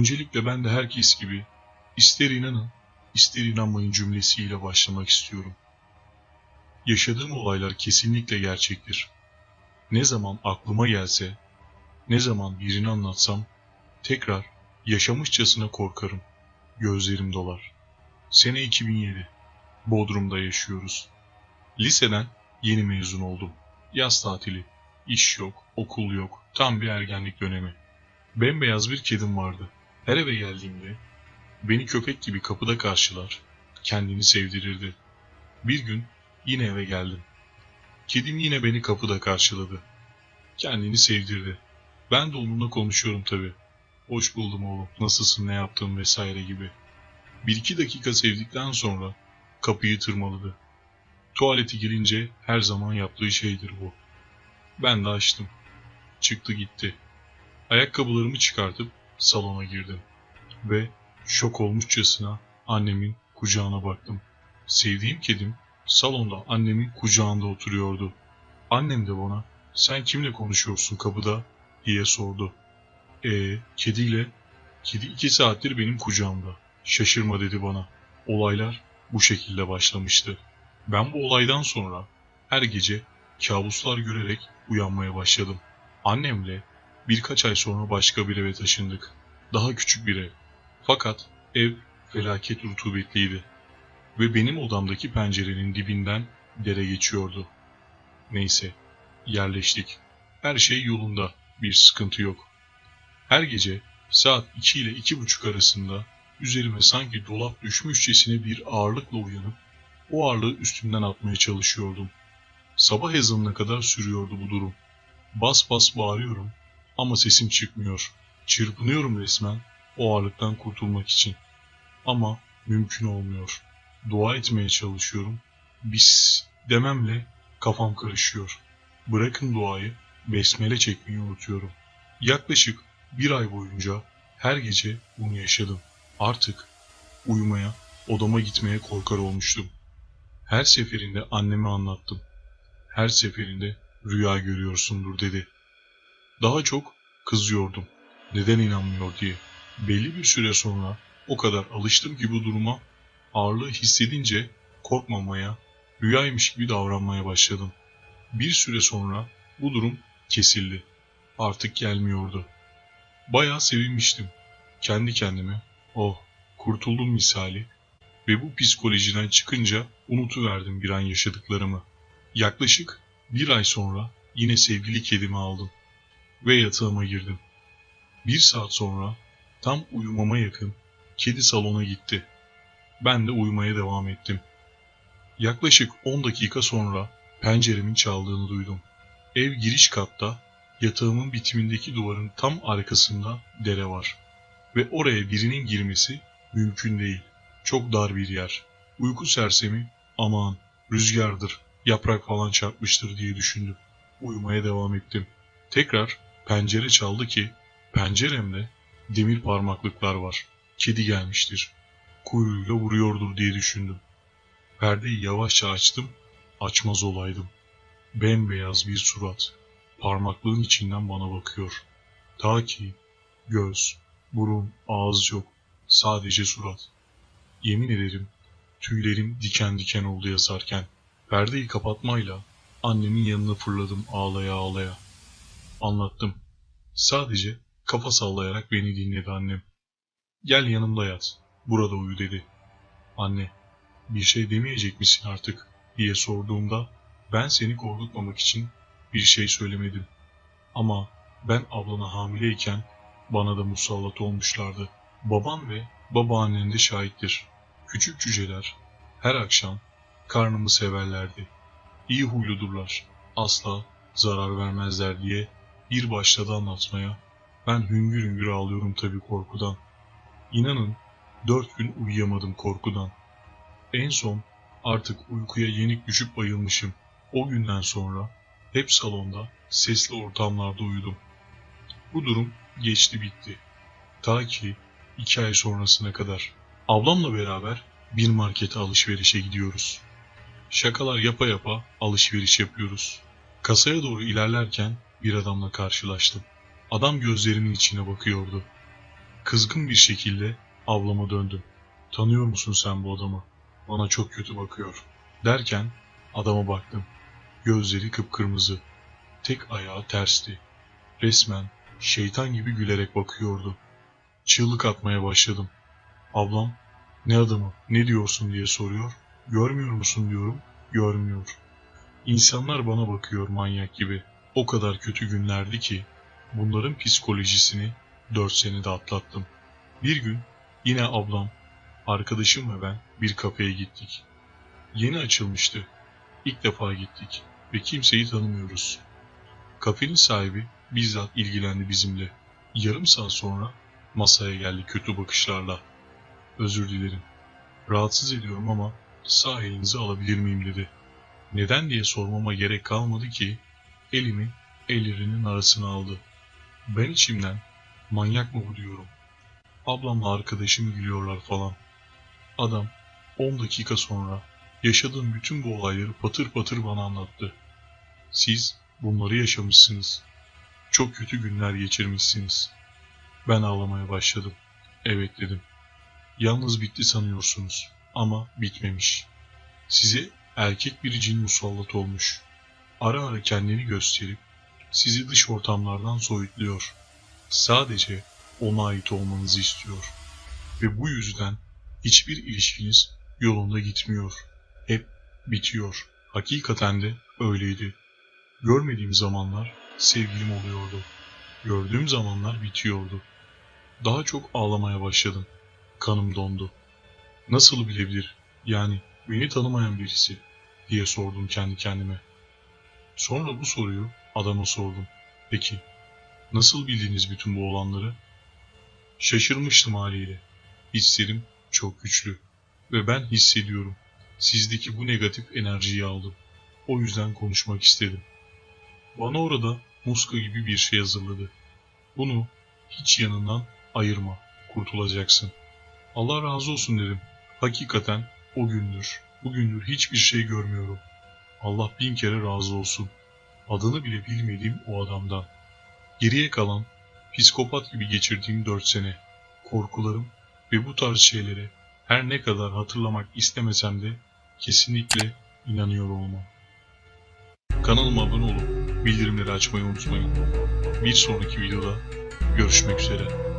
Öncelikle ben de herkes gibi ister inanın ister inanmayın cümlesiyle başlamak istiyorum. Yaşadığım olaylar kesinlikle gerçektir. Ne zaman aklıma gelse, ne zaman birini anlatsam tekrar yaşamışçasına korkarım. Gözlerim dolar. Sene 2007. Bodrum'da yaşıyoruz. Liseden yeni mezun oldum. Yaz tatili. İş yok, okul yok. Tam bir ergenlik dönemi. Bembeyaz bir kedim vardı. Her eve geldiğimde beni köpek gibi kapıda karşılar, kendini sevdirirdi. Bir gün yine eve geldim. Kedim yine beni kapıda karşıladı. Kendini sevdirdi. Ben de onunla konuşuyorum tabii. Hoş buldum oğlum, nasılsın, ne yaptın vesaire gibi. Bir iki dakika sevdikten sonra kapıyı tırmaladı. Tuvaleti girince her zaman yaptığı şeydir bu. Ben de açtım. Çıktı gitti. Ayakkabılarımı çıkartıp salona girdim. Ve şok olmuşçasına annemin kucağına baktım. Sevdiğim kedim salonda annemin kucağında oturuyordu. Annem de bana sen kimle konuşuyorsun kapıda diye sordu. E kediyle. Kedi iki saattir benim kucağımda. Şaşırma dedi bana. Olaylar bu şekilde başlamıştı. Ben bu olaydan sonra her gece kabuslar görerek uyanmaya başladım. Annemle birkaç ay sonra başka bir eve taşındık. Daha küçük bir ev. Fakat ev felaket rutubetliydi. Ve benim odamdaki pencerenin dibinden dere geçiyordu. Neyse, yerleştik. Her şey yolunda, bir sıkıntı yok. Her gece saat 2 ile iki buçuk arasında üzerime sanki dolap düşmüşçesine bir ağırlıkla uyanıp o ağırlığı üstümden atmaya çalışıyordum. Sabah ezanına kadar sürüyordu bu durum. Bas bas bağırıyorum ama sesim çıkmıyor. Çırpınıyorum resmen o ağırlıktan kurtulmak için. Ama mümkün olmuyor. Dua etmeye çalışıyorum. Bis dememle kafam karışıyor. Bırakın duayı, besmele çekmeyi unutuyorum. Yaklaşık bir ay boyunca her gece bunu yaşadım. Artık uyumaya, odama gitmeye korkar olmuştum. Her seferinde anneme anlattım. Her seferinde rüya görüyorsundur dedi. Daha çok kızıyordum. Neden inanmıyor diye. Belli bir süre sonra o kadar alıştım ki bu duruma ağırlığı hissedince korkmamaya, rüyaymış gibi davranmaya başladım. Bir süre sonra bu durum kesildi. Artık gelmiyordu. Bayağı sevinmiştim. Kendi kendime, oh kurtuldum misali ve bu psikolojiden çıkınca unutuverdim bir an yaşadıklarımı. Yaklaşık bir ay sonra yine sevgili kedimi aldım ve yatağıma girdim. Bir saat sonra tam uyumama yakın kedi salona gitti. Ben de uyumaya devam ettim. Yaklaşık 10 dakika sonra penceremin çaldığını duydum. Ev giriş katta yatağımın bitimindeki duvarın tam arkasında dere var. Ve oraya birinin girmesi mümkün değil. Çok dar bir yer. Uyku sersemi aman rüzgardır, yaprak falan çarpmıştır diye düşündüm. Uyumaya devam ettim. Tekrar pencere çaldı ki penceremde demir parmaklıklar var. Kedi gelmiştir. Kuyruğuyla vuruyordur diye düşündüm. Perdeyi yavaşça açtım, açmaz olaydım. Bembeyaz bir surat, parmaklığın içinden bana bakıyor. Ta ki göz, burun, ağız yok, sadece surat. Yemin ederim tüylerim diken diken oldu yazarken. Perdeyi kapatmayla annemin yanına fırladım ağlaya ağlaya. Anlattım. Sadece kafa sallayarak beni dinledi annem. Gel yanımda yat, burada uyu dedi. Anne, bir şey demeyecek misin artık diye sorduğumda ben seni korkutmamak için bir şey söylemedim. Ama ben ablana hamileyken bana da musallat olmuşlardı. Babam ve babaannen de şahittir. Küçük cüceler her akşam karnımı severlerdi. İyi huyludurlar, asla zarar vermezler diye bir başladı anlatmaya. Ben hüngür hüngür ağlıyorum tabii korkudan. İnanın dört gün uyuyamadım korkudan. En son artık uykuya yenik düşüp bayılmışım. O günden sonra hep salonda, sesli ortamlarda uyudum. Bu durum geçti bitti. Ta ki iki ay sonrasına kadar. Ablamla beraber bir markete alışverişe gidiyoruz. Şakalar yapa yapa alışveriş yapıyoruz. Kasaya doğru ilerlerken bir adamla karşılaştım. Adam gözlerimin içine bakıyordu. Kızgın bir şekilde ablama döndüm. Tanıyor musun sen bu adamı? Bana çok kötü bakıyor. Derken adama baktım. Gözleri kıpkırmızı. Tek ayağı tersti. Resmen şeytan gibi gülerek bakıyordu. Çığlık atmaya başladım. Ablam ne adamı ne diyorsun diye soruyor. Görmüyor musun diyorum. Görmüyor. İnsanlar bana bakıyor manyak gibi. O kadar kötü günlerdi ki bunların psikolojisini dört senede atlattım. Bir gün yine ablam, arkadaşım ve ben bir kafeye gittik. Yeni açılmıştı. İlk defa gittik ve kimseyi tanımıyoruz. Kafenin sahibi bizzat ilgilendi bizimle. Yarım saat sonra masaya geldi kötü bakışlarla. Özür dilerim. Rahatsız ediyorum ama sağ elinizi alabilir miyim dedi. Neden diye sormama gerek kalmadı ki elimi ellerinin arasına aldı. Ben içimden manyak mı bu diyorum. Ablamla arkadaşım gülüyorlar falan. Adam 10 dakika sonra yaşadığım bütün bu olayları patır patır bana anlattı. Siz bunları yaşamışsınız. Çok kötü günler geçirmişsiniz. Ben ağlamaya başladım. Evet dedim. Yalnız bitti sanıyorsunuz ama bitmemiş. Size erkek bir cin musallat olmuş. Ara ara kendini gösterip sizi dış ortamlardan soyutluyor. Sadece ona ait olmanızı istiyor. Ve bu yüzden hiçbir ilişkiniz yolunda gitmiyor. Hep bitiyor. Hakikaten de öyleydi. Görmediğim zamanlar sevgilim oluyordu. Gördüğüm zamanlar bitiyordu. Daha çok ağlamaya başladım. Kanım dondu. Nasıl bilebilir? Yani beni tanımayan birisi diye sordum kendi kendime. Sonra bu soruyu adama sordum. Peki nasıl bildiniz bütün bu olanları? Şaşırmıştım haliyle. Hislerim çok güçlü ve ben hissediyorum. Sizdeki bu negatif enerjiyi aldım. O yüzden konuşmak istedim. Bana orada muska gibi bir şey hazırladı. Bunu hiç yanından ayırma, kurtulacaksın. Allah razı olsun dedim. Hakikaten o gündür, bugündür hiçbir şey görmüyorum. Allah bin kere razı olsun. Adını bile bilmediğim o adamdan. Geriye kalan, psikopat gibi geçirdiğim dört sene, korkularım ve bu tarz şeylere her ne kadar hatırlamak istemesem de kesinlikle inanıyor olmam. Kanalıma abone olup bildirimleri açmayı unutmayın. Bir sonraki videoda görüşmek üzere.